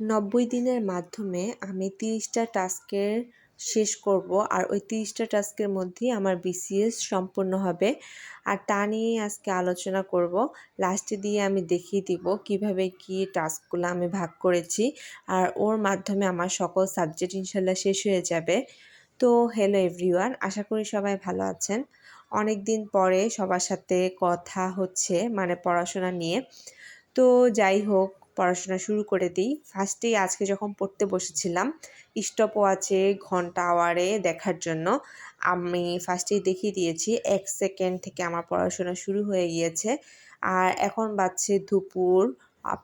নব্বই দিনের মাধ্যমে আমি তিরিশটা টাস্কের শেষ করব আর ওই তিরিশটা টাস্কের মধ্যেই আমার বিসিএস সম্পূর্ণ হবে। আর তা নিয়েই আজকে আলোচনা করব। লাস্টে দিয়ে আমি দেখিয়ে দিব কীভাবে কি টাস্কগুলো আমি ভাগ করেছি আর ওর মাধ্যমে আমার সকল সাবজেক্ট ইনশাল্লাহ শেষ হয়ে যাবে। তো হ্যালো এভরিওয়ান আশা করি সবাই ভালো আছেন। অনেক দিন পরে সবার সাথে কথা হচ্ছে মানে পড়াশোনা নিয়ে। তো যাই হোক পড়াশোনা শুরু করে দিই। ফার্স্টেই আজকে যখন পড়তে বসেছিলাম স্টপও আছে ঘণ্টা আওয়ারে দেখার জন্য। আমি ফার্স্টেই দেখিয়ে দিয়েছি, এক সেকেন্ড থেকে আমার পড়াশোনা শুরু হয়ে গিয়েছে। আর এখন বাজছে দুপুর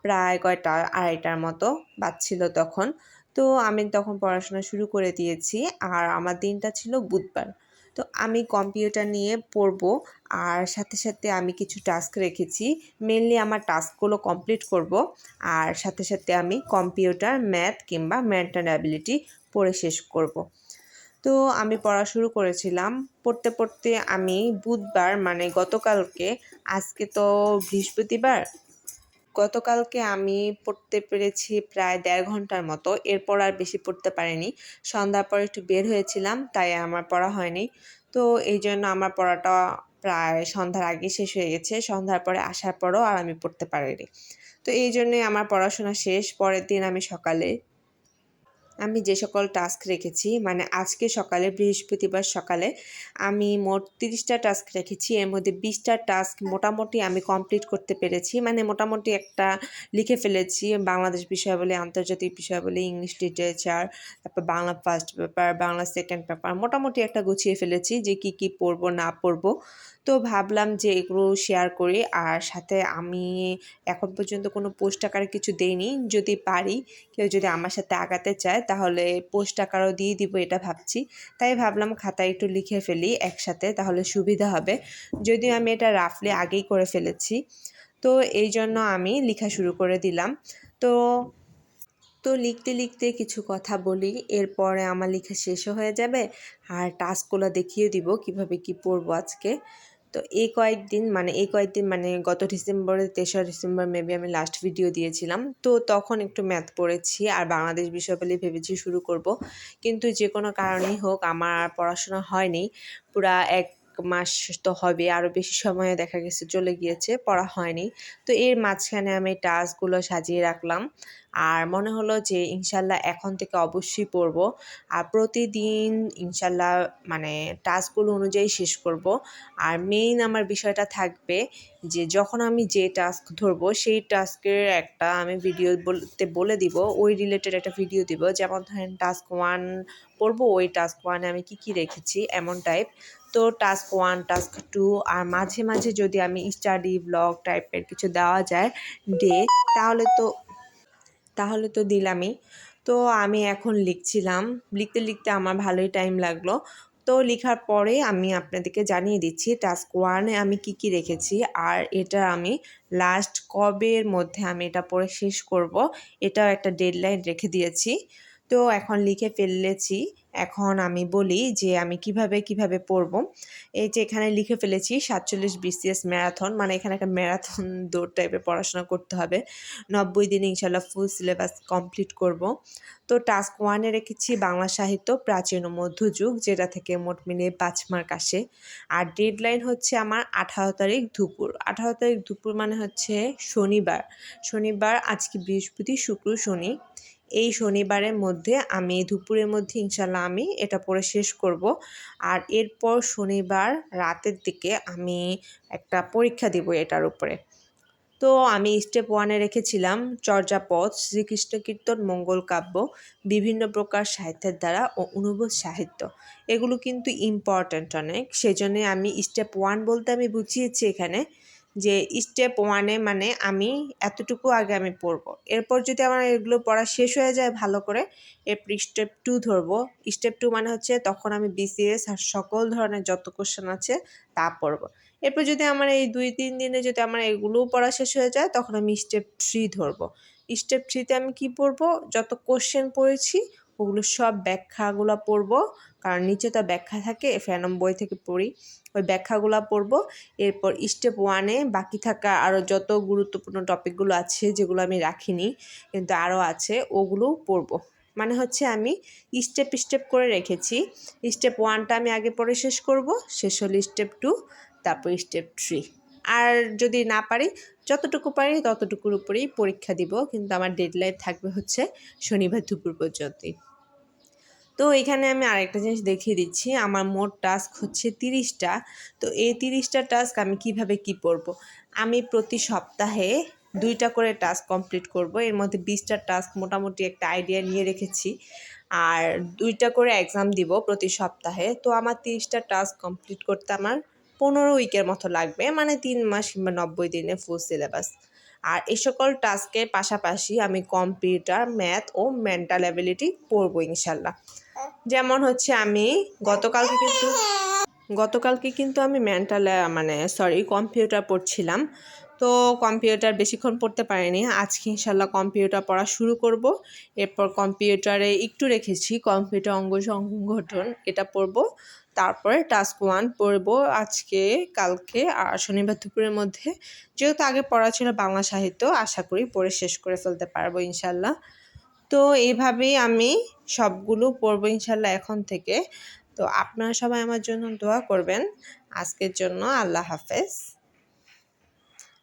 প্রায় কয়টা, আড়াইটার মতো বাজছিল তখন। তো আমি তখন পড়াশোনা শুরু করে দিয়েছি। আর আমার দিনটা ছিল বুধবার। তো আমি কম্পিউটার নিয়ে পড়ব। আর সাথে সাথে আমি কিছু টাস্ক রেখেছি। মেনলি আমার টাস্কগুলো কমপ্লিট করব। আর সাথে সাথে আমি কম্পিউটার, ম্যাথ কিংবা মেন্টাল অ্যাবিলিটি পড়ে শেষ করব। তো আমি পড়া শুরু করেছিলাম। পড়তে পড়তে আমি বুধবার মানে গতকালকে, আজকে তো বৃহস্পতিবার গতকালকে আমি পড়তে পেরেছি প্রায় দেড় ঘণ্টার মতো। এরপর আর বেশি পড়তে পারিনি। সন্ধ্যার পর একটু বের হয়েছিলাম, তাই আমার পড়া হয়নি। তো এই জন্য আমার পড়াটা প্রায় সন্ধ্যার আগে শেষ হয়ে গেছে। সন্ধ্যার পরে আসার পরও আর আমি পড়তে পারিনি। তো এই জন্যই আমার পড়াশোনা শেষ, পরের দিন আমি সকালে আমি যে সকল টাস্ক রেখেছি মানে আজকে সকালে, বৃহস্পতিবার সকালে আমি মোট তিরিশটা টাস্ক রেখেছি। এর মধ্যে বিশটা টাস্ক মোটামুটি আমি কমপ্লিট করতে পেরেছি। মানে মোটামুটি একটা লিখে ফেলেছি, বাংলাদেশ বিষয় বলে আন্তর্জাতিক বিষয় বলে ইংলিশ লিটারেচার তারপর Bangla first paper Bangla second paper মোটামুটি একটা গুছিয়ে ফেলেছি যে কি কি পড়ব, না পড়ব। তো ভাবলাম যে এগুলো শেয়ার করি। আর সাথে আমি এখন পর্যন্ত কোনো পোস্ট আকারে কিছু দেইনি। যদি পারি, কেউ যদি আমার সাথে আগাতে চায়, তাহলে পোস্ট আকারও দিয়ে দিব এটা ভাবছি। তাই ভাবলাম খাতায় একটু লিখে ফেলি একসাথে, তাহলে সুবিধা হবে। যদিও আমি এটা রাফলি আগেই করে ফেলেছি। তো এই জন্য আমি লেখা শুরু করে দিলাম। তো তো লিখতে লিখতে কিছু কথা বলি, এরপরে আমার লেখা শেষও হয়ে যাবে। আর টাস্কগুলো দেখিয়ে দিব কীভাবে কি পড়ব আজকে। তো এই কয়েকদিন মানে এই কয়েকদিন মানে গত ডিসেম্বরে, তেসরা ডিসেম্বর মেবি আমি লাস্ট ভিডিও দিয়েছিলাম। তো তখন একটু ম্যাথ পড়েছি আর বাংলাদেশ বিষয় পেলে ভেবেছি শুরু করব। কিন্তু যে কোনো কারণেই হোক, আমার পড়াশোনা হয়নি। পুরা এক মাস তো হবে আরও বেশি সময়ে দেখা গেছে চলে গিয়েছে, পড়া হয়নি। তো এর মাঝখানে আমি টাস্কগুলো সাজিয়ে রাখলাম। আর মনে হলো যে ইনশাল্লাহ এখন থেকে অবশ্যই পড়ব। আর প্রতিদিন ইনশাল্লাহ মানে টাস্কগুলো অনুযায়ী শেষ করব। আর মেইন আমার বিষয়টা থাকবে যে যখন আমি যে টাস্ক ধরবো, সেই টাস্কের একটা আমি ভিডিও বলতে বলে দিব, ওই রিলেটেড একটা ভিডিও দিব। যেমন ধরেন টাস্ক ওয়ান পড়ব ওই টাস্ক ওয়ানে আমি কি কি রেখেছি এমন টাইপ তো টাস্ক ওয়ান টাস্ক টু আর মাঝে মাঝে যদি আমি স্টাডি ব্লগ টাইপের কিছু দেওয়া যায় ডে তাহলে তো তাহলে তো দিলামই। তো আমি এখন লিখছিলাম। লিখতে লিখতে আমার ভালোই টাইম লাগল। তো লেখার পরে আমি আপনাদেরকে জানিয়ে দিচ্ছি টাস্ক ওয়ানে আমি কি কি রেখেছি আর এটা আমি লাস্ট কবের মধ্যে আমি এটা পড়ে শেষ করব। এটাও একটা ডেডলাইন রেখে দিয়েছি। তো এখন লিখে ফেলেছি। এখন আমি বলি যে আমি কীভাবে কীভাবে পড়ব। এই যে এখানে লিখে ফেলেছি সাতচল্লিশ বিসিএস ম্যারাথন মানে এখানে একটা ম্যারাথন দৌড় টাইপের পড়াশোনা করতে হবে। নব্বই দিনে ইনশাল্লাহ ফুল সিলেবাস কমপ্লিট করব। তো টাস্ক ওয়ানে রেখেছি বাংলা সাহিত্য, প্রাচীন ও মধ্যযুগ, যেটা থেকে মোট মিলিয়ে পাঁচ মার্ক আসে। আর ডেডলাইন হচ্ছে আমার আঠারো তারিখ দুপুর। আঠারো তারিখ দুপুর মানে হচ্ছে শনিবার। শনিবার আজকে বৃহস্পতি, শুক্র, শনি। এই শনিবারের মধ্যে আমি, দুপুরের মধ্যে ইনশাল্লাহ আমি এটা পড়ে শেষ করব। আর এরপর শনিবার রাতের দিকে আমি একটা পরীক্ষা দিব এটার উপরে। তো আমি স্টেপ ওয়ানে রেখেছিলাম, চর্যাপদ, শ্রীকৃষ্ণ কীর্তন, মঙ্গল কাব্য, বিভিন্ন প্রকার সাহিত্যের দ্বারা ও অনুবোধ সাহিত্য। এগুলো কিন্তু ইম্পর্ট্যান্ট অনেক। সেজন্য আমি স্টেপ ওয়ান বলতে আমি বুঝিয়েছি এখানে। যে স্টেপ ওয়ানে মানে আমি এতটুকু আগে আমি পড়ব। এরপর যদি আমার এগুলো পড়া শেষ হয়ে যায় ভালো করে, এরপর স্টেপ টু ধরবো। স্টেপ টু মানে হচ্ছে তখন আমি বিসিএস আর সকল ধরনের যত কোশ্চেন আছে তা পড়ব। এরপর যদি আমার এই দুই তিন দিনে যদি আমার এগুলোও পড়া শেষ হয়ে যায়, তখন আমি স্টেপ থ্রি ধরবো। স্টেপ থ্রিতে আমি কি পড়ব? যত কোশ্চেন পড়েছি, ওগুলো সব ব্যাখ্যাগুলো পড়ব। কারণ নিচে তো ব্যাখ্যা থাকে ফ্যানম বই থেকে পড়ি। ওই ব্যাখ্যাগুলো পড়ব। এরপর স্টেপ ওয়ানে বাকি থাকা আরও যত গুরুত্বপূর্ণ টপিকগুলো আছে, যেগুলো আমি রাখিনি, কিন্তু আরও আছে ওগুলোও পড়ব। মানে হচ্ছে আমি স্টেপ স্টেপ করে রেখেছি। স্টেপ ওয়ানটা আমি আগে পরে শেষ করব, শেষ হলে স্টেপ টু তারপর স্টেপ থ্রি আর যদি না পারি, যতটুকু পারি ততটুকুর উপরেই পরীক্ষা দিব, কিন্তু আমার ডেডলাইন থাকবে হচ্ছে শনিবার দুপুর পর্যন্তই। তো এখানে আমি আরেকটা জিনিস দেখিয়ে দিচ্ছি। আমার মোট টাস্ক হচ্ছে তিরিশটা। তো এই তিরিশটা টাস্ক আমি কীভাবে কি পড়ব আমি প্রতি সপ্তাহে দুইটা করে টাস্ক কমপ্লিট করব। এর মধ্যে বিশটা টাস্ক মোটামুটি একটা আইডিয়া নিয়ে রেখেছি। আর দুইটা করে এক্সাম দিব প্রতি সপ্তাহে। তো আমার তিরিশটা টাস্ক কমপ্লিট করতে আমার পনেরো উইকের মতো লাগবে। মানে তিন মাস কিংবা নব্বই দিনে ফুল সিলেবাস। আর এই সকল টাস্কের পাশাপাশি আমি কম্পিউটার, ম্যাথ ও মেন্টাল অ্যাবিলিটি পড়ব ইনশাল্লাহ। যেমন হচ্ছে আমি গতকালকে কিন্তু গতকালকে কিন্তু আমি মেন্টাল মানে সরি, কম্পিউটার পড়ছিলাম। তো কম্পিউটার বেশিক্ষণ পড়তে পারিনি। আজকে ইনশাল্লাহ কম্পিউটার পড়া শুরু করব। এরপর কম্পিউটারে একটু রেখেছি। কম্পিউটার অঙ্গ সংগঠন এটা পড়ব। তারপরে টাস্ক ওয়ান পড়ব আজকে, কালকে আর শনিবার দুপুরের মধ্যে। যেহেতু আগে পড়া ছিল বাংলা সাহিত্য, আশা করি পড়ে শেষ করে ফেলতে পারব ইনশাল্লাহ। তো এইভাবেই আমি সবগুলো পড়ব ইনশাল্লাহ এখন থেকে। তো আপনারা সবাই আমার জন্য দোয়া করবেন। আজকের জন্য আল্লাহ হাফেজ।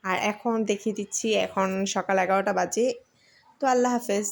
আর এখন দেখিয়ে দিচ্ছি, এখন সকাল এগারোটা বাজে। তো আল্লাহ হাফেজ।